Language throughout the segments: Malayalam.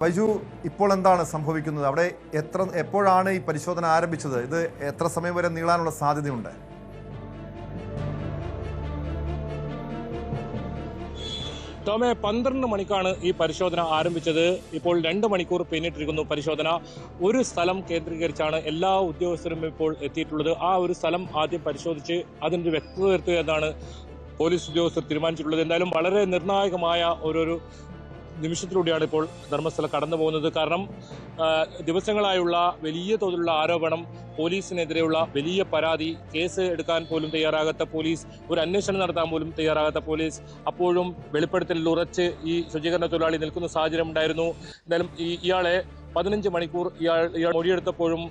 ബൈജു ഇപ്പോൾ എന്താണ് സംഭവിക്കുന്നത്? അവിടെ എത്ര എപ്പോഴാണ് ഈ പരിശോധന ആരംഭിച്ചത്? ഇത് എത്ര സമയം വരെ നീളാനുള്ള സാധ്യതയുണ്ട്? ടോമെ പന്ത്രണ്ട് മണിക്കാണ് ഈ പരിശോധന ആരംഭിച്ചത്. ഇപ്പോൾ രണ്ട് മണിക്കൂർ പിന്നിട്ടിരിക്കുന്നു പരിശോധന. ഒരു സ്ഥലം കേന്ദ്രീകരിച്ചാണ് എല്ലാ ഉദ്യോഗസ്ഥരും ഇപ്പോൾ എത്തിയിട്ടുള്ളത്. ആ ഒരു സ്ഥലം ആദ്യം പരിശോധിച്ച് അതിന്റെ വ്യക്തത വരുത്തുക എന്നാണ് പോലീസ് ഉദ്യോഗസ്ഥർ തീരുമാനിച്ചിട്ടുള്ളത്. എന്തായാലും വളരെ നിർണായകമായ ഓരോരു നിമിഷത്തിലൂടെയാണ് ഇപ്പോൾ ധർമ്മസ്ഥല കടന്നു പോകുന്നത്. കാരണം ദിവസങ്ങളായുള്ള വലിയ തോതിലുള്ള ആരോപണം പോലീസിനെതിരെയുള്ള വലിയ പരാതി കേസ് എടുക്കാൻ പോലും തയ്യാറാകാത്ത പോലീസ് ഒരു അന്വേഷണം നടത്താൻ പോലും തയ്യാറാകാത്ത പോലീസ് അപ്പോഴും വെളിപ്പെടുത്തലിൽ ഉറച്ച് ഈ ശുചീകരണ തൊഴിലാളി നിൽക്കുന്ന സാഹചര്യം ഉണ്ടായിരുന്നു. എന്തായാലും ഇയാളെ പതിനഞ്ച് മണിക്കൂർ ഇയാൾ ഇയാൾ മൊഴിയെടുത്തപ്പോഴും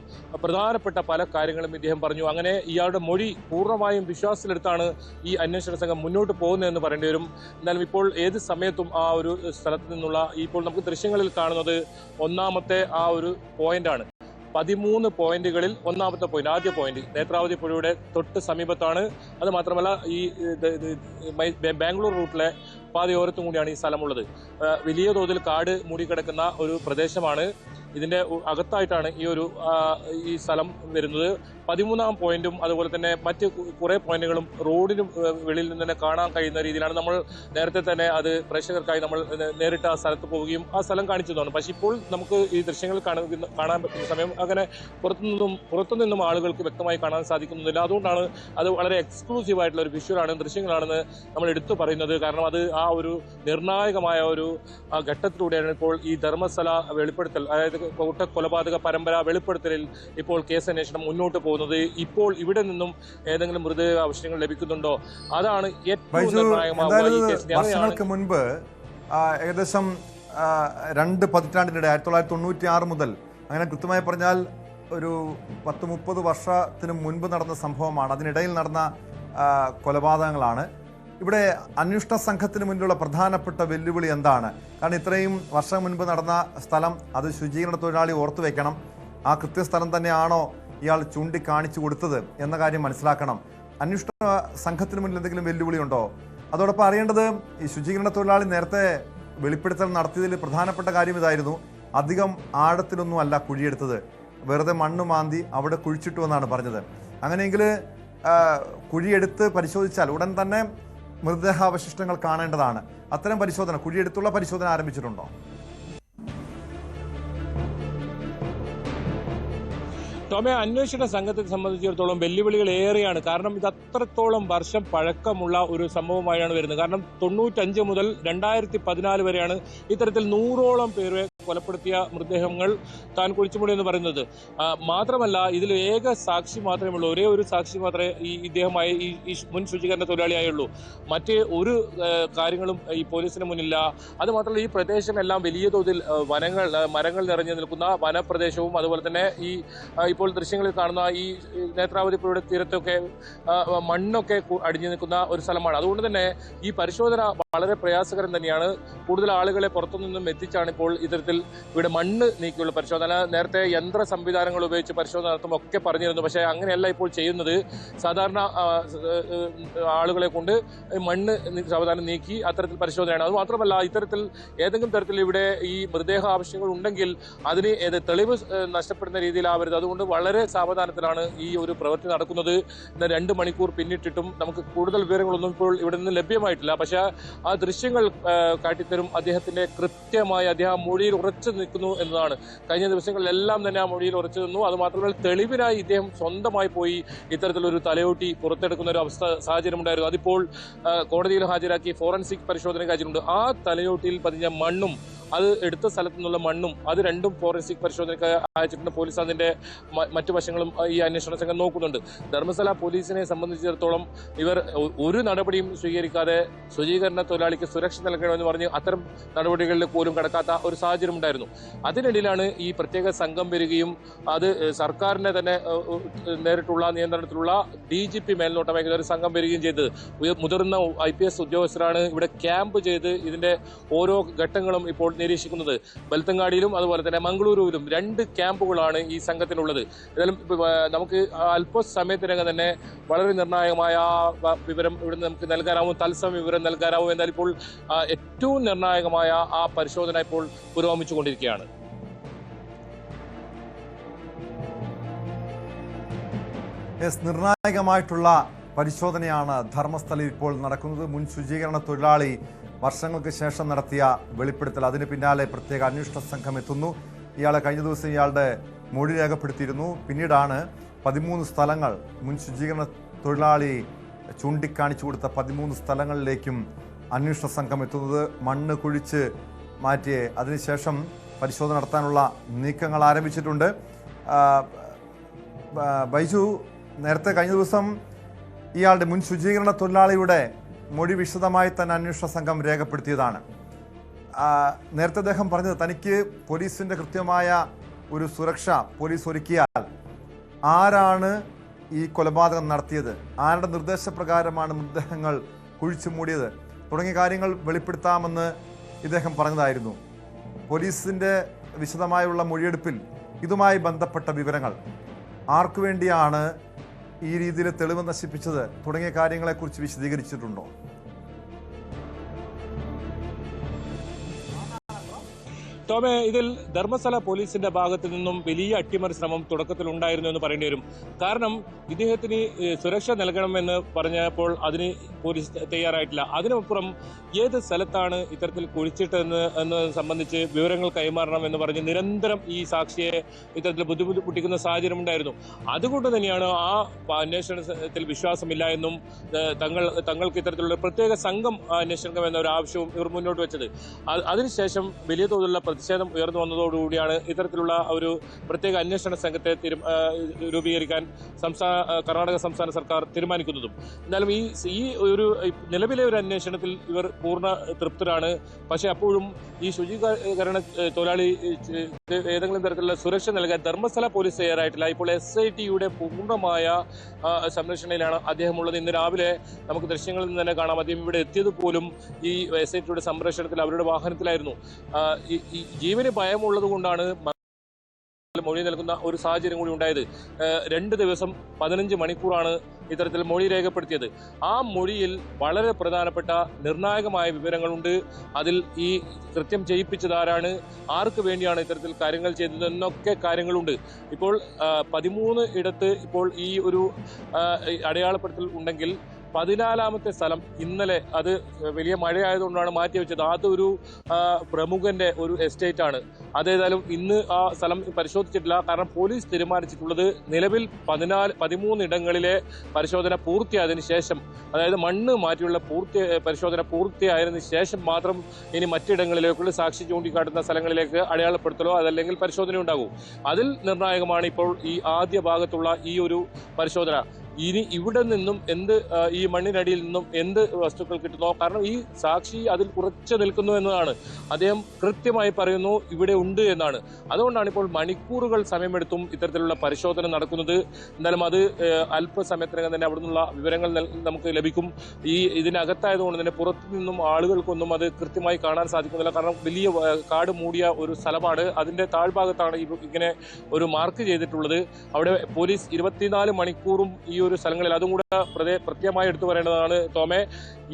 പ്രധാനപ്പെട്ട പല കാര്യങ്ങളും ഇദ്ദേഹം പറഞ്ഞു. അങ്ങനെ ഇയാളുടെ മൊഴി പൂർണമായും വിശ്വാസത്തിലെടുത്താണ് ഈ അന്വേഷണ സംഘം മുന്നോട്ട് പോകുന്നതെന്ന് പറയേണ്ടി വരും. എന്നാലും ഇപ്പോൾ ഏത് സമയത്തും ആ ഒരു സ്ഥലത്ത് നിന്നുള്ള ഇപ്പോൾ നമുക്ക് ദൃശ്യങ്ങളിൽ കാണുന്നത് ഒന്നാമത്തെ ആ ഒരു പോയിന്റാണ്. പതിമൂന്ന് പോയിന്റുകളിൽ ഒന്നാമത്തെ പോയിന്റ് ആദ്യ പോയിന്റ് നേത്രാവതി പുഴയുടെ തൊട്ട് സമീപത്താണ്. അത് മാത്രമല്ല ഈ ബാംഗ്ലൂർ റൂട്ടിലെ പാതയോരത്തും കൂടിയാണ് ഈ സ്ഥലമുള്ളത്. വലിയ തോതിൽ കാട് മൂടിക്കിടക്കുന്ന ഒരു പ്രദേശമാണ്. ഇതിന്റെ അകത്തായിട്ടാണ് ഈ ഒരു ഈ സ്ഥലം വരുന്നത്. പതിമൂന്നാം പോയിന്റും അതുപോലെ തന്നെ മറ്റ് കുറേ പോയിന്റുകളും റോഡിന് വെളിയിൽ നിന്ന് തന്നെ കാണാൻ കഴിയുന്ന രീതിയിലാണ് നമ്മൾ നേരത്തെ തന്നെ അത് പ്രേക്ഷകർക്കായി നമ്മൾ നേരിട്ട് ആ സ്ഥലത്ത് പോവുകയും ആ സ്ഥലം കാണിച്ചതാണ്. പക്ഷെ ഇപ്പോൾ നമുക്ക് ഈ ദൃശ്യങ്ങൾ കാണാൻ പറ്റുന്ന സമയം അങ്ങനെ പുറത്തുനിന്നും പുറത്തുനിന്നും ആളുകൾക്ക് വ്യക്തമായി കാണാൻ സാധിക്കുന്നില്ല അതുകൊണ്ടാണ് അത് വളരെ എക്സ്ക്ലൂസീവ് ആയിട്ടുള്ള ഒരു വിഷ്വലാണ് ദൃശ്യങ്ങളാണെന്ന് നമ്മൾ എടുത്തു പറയുന്നത്. കാരണം അത് ആ ഒരു നിർണായകമായ ഒരു ഘട്ടത്തിലൂടെയാണ് ഇപ്പോൾ ഈ ധർമ്മസ്ഥല വെളിപ്പെടുത്തൽ അതായത് കൂട്ടക്കൊലപാതക പരമ്പര വെളിപ്പെടുത്തലിൽ ഇപ്പോൾ കേസ് അന്വേഷണം മുന്നോട്ട് പോകുന്നത്. ഇപ്പോൾ ഇവിടെ നിന്നും ഏതെങ്കിലും മൃതദേഹ അവശ്യങ്ങൾ ലഭിക്കുന്നുണ്ടോ? അതാണ് ഏറ്റവും നിർണായകമായ മുൻപ് ഏകദേശം രണ്ട് പതിറ്റാണ്ടിനിടെ ആയിരത്തി തൊള്ളായിരത്തി തൊണ്ണൂറ്റി ആറ് മുതൽ അങ്ങനെ കൃത്യമായി പറഞ്ഞാൽ ഒരു പത്ത് മുപ്പത് വർഷത്തിന് മുൻപ് നടന്ന സംഭവമാണ്. അതിനിടയിൽ നടന്ന കൊലപാതകങ്ങളാണ്. ഇവിടെ അന്വേഷണ സംഘത്തിന് മുന്നിലുള്ള പ്രധാനപ്പെട്ട വെല്ലുവിളി എന്താണ്? കാരണം ഇത്രയും വർഷം മുൻപ് നടന്ന സ്ഥലം അത് ശുചീകരണ തൊഴിലാളി ഓർത്തു വെക്കണം ആ കൃത്യസ്ഥലം തന്നെയാണോ ഇയാൾ ചൂണ്ടിക്കാണിച്ചു കൊടുത്തത് എന്ന കാര്യം മനസ്സിലാക്കണം. അന്വേഷണ സംഘത്തിന് മുന്നിൽ എന്തെങ്കിലും വെല്ലുവിളിയുണ്ടോ? അതോടൊപ്പം അറിയേണ്ടത് ഈ ശുചീകരണ തൊഴിലാളി നേരത്തെ വെളിപ്പെടുത്തൽ നടത്തിയതിൽ പ്രധാനപ്പെട്ട കാര്യം ഇതായിരുന്നു. അധികം ആഴത്തിലൊന്നും അല്ല കുഴിയെടുത്തത്. വെറുതെ മണ്ണ് മാന്തി അവിടെ കുഴിച്ചിട്ടു എന്നാണ് പറഞ്ഞത്. അങ്ങനെയെങ്കിൽ കുഴിയെടുത്ത് പരിശോധിച്ചാൽ ഉടൻ തന്നെ മൃതദേഹാവശിഷ്ടങ്ങൾ കാണേണ്ടതാണ്. അത്തരം പരിശോധന കുഴിയെടുത്തുള്ള പരിശോധന ആരംഭിച്ചിട്ടുണ്ടോ? ടോമെ അന്വേഷണ സംഘത്തെ സംബന്ധിച്ചിടത്തോളം വെല്ലുവിളികൾ ഏറെയാണ്. കാരണം ഇത് അത്രത്തോളം വർഷം പഴക്കമുള്ള ഒരു സംഭവമായാണ് വരുന്നത്. കാരണം തൊണ്ണൂറ്റഞ്ച് മുതൽ രണ്ടായിരത്തി പതിനാല് വരെയാണ് ഇത്തരത്തിൽ നൂറോളം പേരെ കൊലപ്പെടുത്തിയ മൃതദേഹങ്ങൾ താൻ കുഴിച്ചുമൂടി എന്ന് പറയുന്നത്. മാത്രമല്ല ഇതിൽ ഏക സാക്ഷി മാത്രമേ ഉള്ളൂ. ഒരേ ഒരു സാക്ഷി മാത്രമേ ഈ ഇദ്ദേഹമായ ഈ മുൻ ശുചീകരണ തൊഴിലാളിയായുള്ളൂ. മറ്റ് ഒരു കാര്യങ്ങളും ഈ പോലീസിന് മുന്നില്ല. അത് മാത്രമല്ല ഈ പ്രദേശമെല്ലാം വലിയ തോതിൽ വനങ്ങൾ മരങ്ങൾ നിറഞ്ഞു നിൽക്കുന്ന വനപ്രദേശവും അതുപോലെ തന്നെ ഈ ഇപ്പോൾ ദൃശ്യങ്ങളിൽ കാണുന്ന ഈ നേത്രാവതി പുഴയുടെ തീരത്തൊക്കെ മണ്ണൊക്കെ അടിഞ്ഞു നിൽക്കുന്ന ഒരു സ്ഥലമാണ്. അതുകൊണ്ട് തന്നെ ഈ പരിശോധന വളരെ പ്രയാസകരം തന്നെയാണ്. കൂടുതൽ ആളുകളെ പുറത്തുനിന്നും എത്തിച്ചാണ് ഇപ്പോൾ ഇത്തരത്തിൽ ഇവിടെ മണ്ണ് നീക്കിയുള്ള പരിശോധന. നേരത്തെ യന്ത്ര സംവിധാനങ്ങൾ ഉപയോഗിച്ച് പരിശോധന നടത്തുമ്പോൾ ഒക്കെ പറഞ്ഞിരുന്നു. പക്ഷേ അങ്ങനെയല്ല ഇപ്പോൾ ചെയ്യുന്നത്. സാധാരണ ആളുകളെ കൊണ്ട് മണ്ണ് സാവധാനം നീക്കി അത്തരത്തിൽ പരിശോധനയാണ്. അത് മാത്രമല്ല ഇത്തരത്തിൽ ഏതെങ്കിലും തരത്തിൽ ഇവിടെ ഈ മൃതദേഹ ആവശ്യങ്ങൾ ഉണ്ടെങ്കിൽ അതിന് തെളിവ് നഷ്ടപ്പെടുന്ന രീതിയിലാവരുത്. അതുകൊണ്ട് വളരെ സാവധാനത്തിലാണ് ഈ ഒരു പ്രവൃത്തി നടക്കുന്നത്. രണ്ട് മണിക്കൂർ പിന്നിട്ടിട്ടും നമുക്ക് കൂടുതൽ വിവരങ്ങളൊന്നും ഇപ്പോൾ ഇവിടെ നിന്ന് ലഭ്യമായിട്ടില്ല. പക്ഷേ ആ ദൃശ്യങ്ങൾ കാട്ടിത്തരും അദ്ദേഹത്തിന്റെ കൃത്യമായി അദ്ദേഹം മൊഴിയിൽ ഉറച്ചു നിൽക്കുന്നു എന്നതാണ്. കഴിഞ്ഞ ദിവസങ്ങളിലെല്ലാം തന്നെ ആ മൊഴിയിൽ ഉറച്ചു നിന്നു. അതുമാത്രമല്ല തെളിവിനായി ഇദ്ദേഹം സ്വന്തമായി പോയി ഇത്തരത്തിലൊരു തലയോട്ടി പുറത്തെടുക്കുന്ന ഒരു അവസ്ഥ സാഹചര്യം ഉണ്ടായിരുന്നു അതിപ്പോൾ കോടതിയിൽ ഹാജരാക്കി ഫോറൻസിക് പരിശോധനയ്ക്ക് ഹാജരുണ്ട്. ആ തലയോട്ടിയിൽ പതിഞ്ഞ മണ്ണും അത് എടുത്ത സ്ഥലത്തു നിന്നുള്ള മണ്ണും അത് രണ്ടും ഫോറൻസിക് പരിശോധനയ്ക്ക് അയച്ചിട്ടുണ്ട്. പോലീസ് അതിന്റെ മറ്റു വശങ്ങളും ഈ അന്വേഷണ സംഘം നോക്കുന്നുണ്ട്. ധർമ്മസ്ഥല പോലീസിനെ സംബന്ധിച്ചിടത്തോളം ഇവർ ഒരു നടപടിയും സ്വീകരിക്കാതെ ശുചീകരണ തൊഴിലാളിക്ക് സുരക്ഷ നൽകണമെന്ന് പറഞ്ഞ് അത്തരം നടപടികളിൽ പോലും കടക്കാത്ത ഒരു സാഹചര്യം ഉണ്ടായിരുന്നു. അതിനിടയിലാണ് ഈ പ്രത്യേക സംഘം വരികയും അത് സർക്കാരിനെ തന്നെ നേരിട്ടുള്ള നിയന്ത്രണത്തിലുള്ള ഡി ജി പി മേൽനോട്ടം വഹിക്കുന്ന ഒരു സംഘം വരികയും ചെയ്തത്. മുതിർന്ന ഐ പി എസ് ഉദ്യോഗസ്ഥരാണ് ഇവിടെ ക്യാമ്പ് ചെയ്ത് ഇതിന്റെ ഓരോ ഘട്ടങ്ങളും ഇപ്പോൾ നിരീക്ഷിക്കുന്നത്. ബൽത്തങ്ങാടിയിലും അതുപോലെ തന്നെ മംഗളൂരുവിലും രണ്ട് ക്യാമ്പുകളാണ് ഈ സംഘത്തിനുള്ളത്. ഏതായാലും നമുക്ക് അല്പ നമുക്ക് അല്പസമയത്തിനകം തന്നെ വളരെ നിർണായകമായ വിവരം ഇവിടെ നമുക്ക് നൽകാനാവും. തത്സമ വിവരം നൽകാനാവും. എന്നാൽ ഇപ്പോൾ ഏറ്റവും നിർണായകമായ ആ പരിശോധന ഇപ്പോൾ പുരോഗമിച്ചുകൊണ്ടിരിക്കുകയാണ്. യെസ് നിർണായകമായിട്ടുള്ള പരിശോധനയാണ് ധർമ്മസ്ഥലിൽ ഇപ്പോൾ നടക്കുന്നത്. മുൻ ശുചീകരണ തൊഴിലാളി വർഷങ്ങൾക്ക് ശേഷം നടത്തിയ വെളിപ്പെടുത്തൽ. അതിന് പിന്നാലെ പ്രത്യേക അന്വേഷണ സംഘം എത്തുന്നു. ഇയാളെ കഴിഞ്ഞ ദിവസം ഇയാളുടെ മൊഴി രേഖപ്പെടുത്തിയിരുന്നു. പിന്നീടാണ് പതിമൂന്ന് സ്ഥലങ്ങൾ മുൻ ശുചീകരണ തൊഴിലാളി ചൂണ്ടിക്കാണിച്ചു കൊടുത്ത പതിമൂന്ന് സ്ഥലങ്ങളിലേക്കും അന്വേഷണ സംഘം എത്തുന്നത്. മണ്ണ് കുഴിച്ച് മാറ്റി അതിനുശേഷം പരിശോധന നടത്താനുള്ള നീക്കങ്ങൾ ആരംഭിച്ചിട്ടുണ്ട്. ബൈജു നേരത്തെ കഴിഞ്ഞ ദിവസം ഇയാളുടെ മുൻ ശുചീകരണ തൊഴിലാളിയുടെ മൊഴി വിശദമായി തന്നെ അന്വേഷണ സംഘം രേഖപ്പെടുത്തിയതാണ്. നേരത്തെ അദ്ദേഹം പറഞ്ഞത് തനിക്ക് പോലീസിന്റെ കൃത്യമായ ഒരു സുരക്ഷ പോലീസ് ഒരുക്കിയാൽ ആരാണ് ഈ കൊലപാതകം നടത്തിയത്? ആരുടെ നിർദ്ദേശപ്രകാരമാണ് മൃതദേഹങ്ങൾ കുഴിച്ചു മൂടിയത്? തുടങ്ങിയ കാര്യങ്ങൾ വെളിപ്പെടുത്താമെന്ന് ഇദ്ദേഹം പറഞ്ഞതായിരുന്നു. പോലീസിന്റെ വിശദമായുള്ള മൊഴിയെടുപ്പിൽ ഇതുമായി ബന്ധപ്പെട്ട വിവരങ്ങൾ. ആർക്കു വേണ്ടിയാണ് ഈ രീതിയിൽ തെളിവ് നശിപ്പിച്ചത് തുടങ്ങിയ കാര്യങ്ങളെക്കുറിച്ച് വിശദീകരിച്ചിട്ടുണ്ടോ? ടോമെ ഇതിൽ ധർമ്മസ്ഥല പോലീസിന്റെ ഭാഗത്തു നിന്നും വലിയ അട്ടിമറി ശ്രമം തുടക്കത്തിൽ ഉണ്ടായിരുന്നു എന്ന് പറയേണ്ടി വരും. കാരണം ഇദ്ദേഹത്തിന് സുരക്ഷ നൽകണമെന്ന് പറഞ്ഞപ്പോൾ അതിന് പോലീസ് തയ്യാറായിട്ടില്ല. അതിനപ്പുറം ഏത് സ്ഥലത്താണ് ഇത്തരത്തിൽ കുഴിച്ചിട്ടെന്ന് എന്ന് സംബന്ധിച്ച് വിവരങ്ങൾ കൈമാറണം എന്ന് പറഞ്ഞ് നിരന്തരം ഈ സാക്ഷിയെ ഇത്തരത്തിൽ ബുദ്ധിമുട്ടിക്കുന്ന സാഹചര്യം ഉണ്ടായിരുന്നു. അതുകൊണ്ട് തന്നെയാണ് ആ അന്വേഷണത്തിൽ വിശ്വാസമില്ല എന്നും തങ്ങൾ തങ്ങൾക്ക് ഇത്തരത്തിലുള്ള പ്രത്യേക സംഘം അന്വേഷിക്കണം എന്ന ഒരു ആവശ്യവും ഇവർ മുന്നോട്ട് വെച്ചത്. അത് അതിനുശേഷം വലിയ തോതിലുള്ള പ്രതിഷേധം ഉയർന്നു വന്നതോടുകൂടിയാണ് ഇത്തരത്തിലുള്ള ഒരു പ്രത്യേക അന്വേഷണ സംഘത്തെ രൂപീകരിക്കാൻ സംസ്ഥാന കർണാടക സംസ്ഥാന സർക്കാർ തീരുമാനിക്കുന്നതും. എന്നാലും ഈ ഈ ഒരു നിലവിലെ ഒരു അന്വേഷണത്തിൽ ഇവർ പൂർണ തൃപ്തരാണ്. പക്ഷെ അപ്പോഴും ഈ ശുചീകരണ തൊഴിലാളി ഏതെങ്കിലും തരത്തിലുള്ള സുരക്ഷ നൽകാൻ ധർമ്മസ്ഥല പോലീസ് തയ്യാറായിട്ടില്ല. ഇപ്പോൾ എസ് ഐ ടിയുടെ പൂർണമായ സംരക്ഷണയിലാണ് അദ്ദേഹം ഉള്ളത് ഇന്ന് രാവിലെ നമുക്ക് ദൃശ്യങ്ങളിൽ നിന്ന് തന്നെ കാണാം. അദ്ദേഹം ഇവിടെ എത്തിയത് പോലും ഈ എസ് ഐ ടിയുടെ സംരക്ഷണത്തിൽ അവരുടെ വാഹനത്തിലായിരുന്നു. ജീവന് ഭയമുള്ളത് കൊണ്ടാണ് മൊഴി നൽകുന്ന ഒരു സാഹചര്യം കൂടി ഉണ്ടായത്. രണ്ട് ദിവസം പതിനഞ്ച് മണിക്കൂറാണ് ഇത്തരത്തിൽ മൊഴി രേഖപ്പെടുത്തിയത്. ആ മൊഴിയിൽ വളരെ പ്രധാനപ്പെട്ട നിർണായകമായ വിവരങ്ങളുണ്ട്. അതിൽ ഈ കൃത്യം ചെയ്യിപ്പിച്ചത് ആരാണ്? ആർക്ക് വേണ്ടിയാണ് ഇത്തരത്തിൽ കാര്യങ്ങൾ ചെയ്തത് എന്നൊക്കെ കാര്യങ്ങളുണ്ട്. ഇപ്പോൾ പതിമൂന്ന് ഇടത്ത് ഇപ്പോൾ ഈ ഒരു അടയാളപ്പെടുത്തൽ ഉണ്ടെങ്കിൽ പതിനാലാമത്തെ സ്ഥലം ഇന്നലെ അത് വലിയ മഴയായതുകൊണ്ടാണ് മാറ്റിവെച്ചത്. അതൊരു പ്രമുഖന്റെ ഒരു എസ്റ്റേറ്റ് ആണ് അതേതായാലും ഇന്ന് ആ സ്ഥലം പരിശോധിച്ചിട്ടില്ല. കാരണം പോലീസ് തീരുമാനിച്ചിട്ടുള്ളത് നിലവിൽ പതിനാല് പതിമൂന്ന് ഇടങ്ങളിലെ പരിശോധന പൂർത്തിയായതിനു ശേഷം അതായത് മണ്ണ് മാറ്റിയുള്ള പൂർത്തി പരിശോധന പൂർത്തിയായതിനു ശേഷം മാത്രം ഇനി മറ്റിടങ്ങളിലേക്കുള്ള സാക്ഷി ചൂണ്ടിക്കാട്ടുന്ന സ്ഥലങ്ങളിലേക്ക് അടയാളപ്പെടുത്തലോ അതല്ലെങ്കിൽ പരിശോധന ഉണ്ടാകും. അതിൽ നിർണായകമാണ് ഇപ്പോൾ ഈ ആദ്യ ഭാഗത്തുള്ള ഈ ഒരു പരിശോധന. ഇനി ഇവിടെ നിന്നും എന്ത് ഈ മണ്ണിനടിയിൽ നിന്നും എന്ത് വസ്തുക്കൾ കിട്ടുന്നോ? കാരണം ഈ സാക്ഷി അതിൽ കുറച്ച് നിൽക്കുന്നു എന്നതാണ്. അദ്ദേഹം കൃത്യമായി പറയുന്നു ഇവിടെ ഉണ്ട് എന്നാണ്. അതുകൊണ്ടാണ് ഇപ്പോൾ മണിക്കൂറുകൾ സമയമെടുത്തും ഇത്തരത്തിലുള്ള പരിശോധന നടക്കുന്നത്. എന്നാലും അത് അല്പസമയത്തിനകം തന്നെ അവിടെ നിന്നുള്ള വിവരങ്ങൾ നമുക്ക് ലഭിക്കും. ഈ ഇതിനകത്തായതുകൊണ്ട് തന്നെ പുറത്തു നിന്നും ആളുകൾക്കൊന്നും അത് കൃത്യമായി കാണാൻ സാധിക്കുന്നില്ല. കാരണം വലിയ കാട് മൂടിയ ഒരു സ്ഥലമാണ്. അതിന്റെ താഴ്ഭാഗത്താണ് ഇങ്ങനെ ഒരു മാർക്ക് ചെയ്തിട്ടുള്ളത്. അവിടെ പോലീസ് ഇരുപത്തിനാല് മണിക്കൂറും ഈ ഒരു സ്ഥലങ്ങളിൽ അതും കൂടെ പ്രതേ- പ്രത്യേകമായി എടുത്തു പറയേണ്ടതാണ്. തോമെ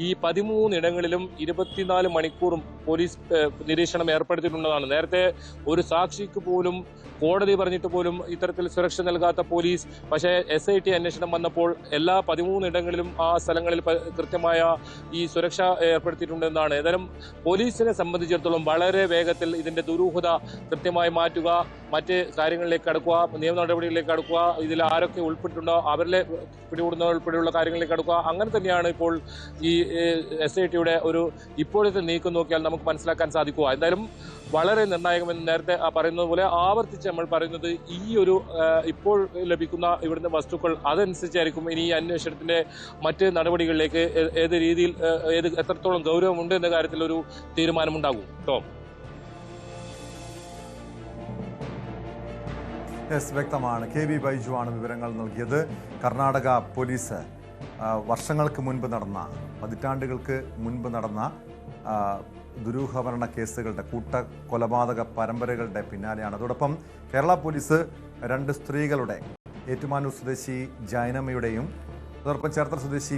ഈ പതിമൂന്നിടങ്ങളിലും ഇരുപത്തിനാല് മണിക്കൂറും പോലീസ് നിരീക്ഷണം ഏർപ്പെടുത്തിയിട്ടുള്ളതാണ്. നേരത്തെ ഒരു സാക്ഷിക്ക് പോലും കോടതി പറഞ്ഞിട്ട് പോലും ഇത്തരത്തിൽ സുരക്ഷ നൽകാത്ത പോലീസ് പക്ഷേ എസ് ഐ ടി അന്വേഷണം വന്നപ്പോൾ എല്ലാ പതിമൂന്നിടങ്ങളിലും ആ സ്ഥലങ്ങളിൽ കൃത്യമായ ഈ സുരക്ഷ ഏർപ്പെടുത്തിയിട്ടുണ്ടെന്നാണ്. ഏതായാലും പോലീസിനെ സംബന്ധിച്ചിടത്തോളം വളരെ വേഗത്തിൽ ഇതിന്റെ ദുരൂഹത കൃത്യമായി മാറ്റുക മറ്റ് കാര്യങ്ങളിലേക്ക് കടക്കുക നിയമ നടപടികളിലേക്ക് കടക്കുക ഇതിൽ ആരൊക്കെ ഉൾപ്പെട്ടിട്ടുണ്ടോ അവരിലെ പിടികൂടുന്ന ഉൾപ്പെടെയുള്ള കാര്യങ്ങളിലേക്ക് കടക്കുക അങ്ങനെ തന്നെയാണ് ഇപ്പോൾ ഈ എസ് ഐ ടിയുടെ ഒരു ഇപ്പോഴത്തെ നീക്കം നോക്കിയാൽ നമുക്ക് മനസ്സിലാക്കാൻ സാധിക്കുക. എന്തായാലും വളരെ നിർണായകമെന്ന് നേരത്തെ പറയുന്നത് പോലെ ആവർത്തിച്ച് നമ്മൾ പറയുന്നത് ഈ ഒരു ഇപ്പോൾ ലഭിക്കുന്ന ഇവിടുത്തെ വസ്തുക്കൾ അതനുസരിച്ചായിരിക്കും ഇനി ഈ അന്വേഷണത്തിന്റെ മറ്റ് നടപടികളിലേക്ക് ഏത് രീതിയിൽ ഏത് എത്രത്തോളം ഗൗരവമുണ്ട് എന്ന കാര്യത്തിൽ ഒരു തീരുമാനമുണ്ടാകും. ടോം. യെസ് വ്യക്തമാണ്. കെ വി ബൈജു ആണ് വിവരങ്ങൾ നൽകിയത്. കർണാടക പോലീസ് വർഷങ്ങൾക്ക് മുൻപ് നടന്ന പതിറ്റാണ്ടുകൾക്ക് മുൻപ് നടന്ന ദുരൂഹമരണ കേസുകളുടെ കൂട്ട കൊലപാതക പരമ്പരകളുടെ പിന്നാലെയാണ്. അതോടൊപ്പം കേരള പോലീസ് രണ്ട് സ്ത്രീകളുടെ ഏറ്റുമാനൂർ സ്വദേശി ജൈനമ്മയുടെയും അതോടൊപ്പം ചേർത്തല സ്വദേശി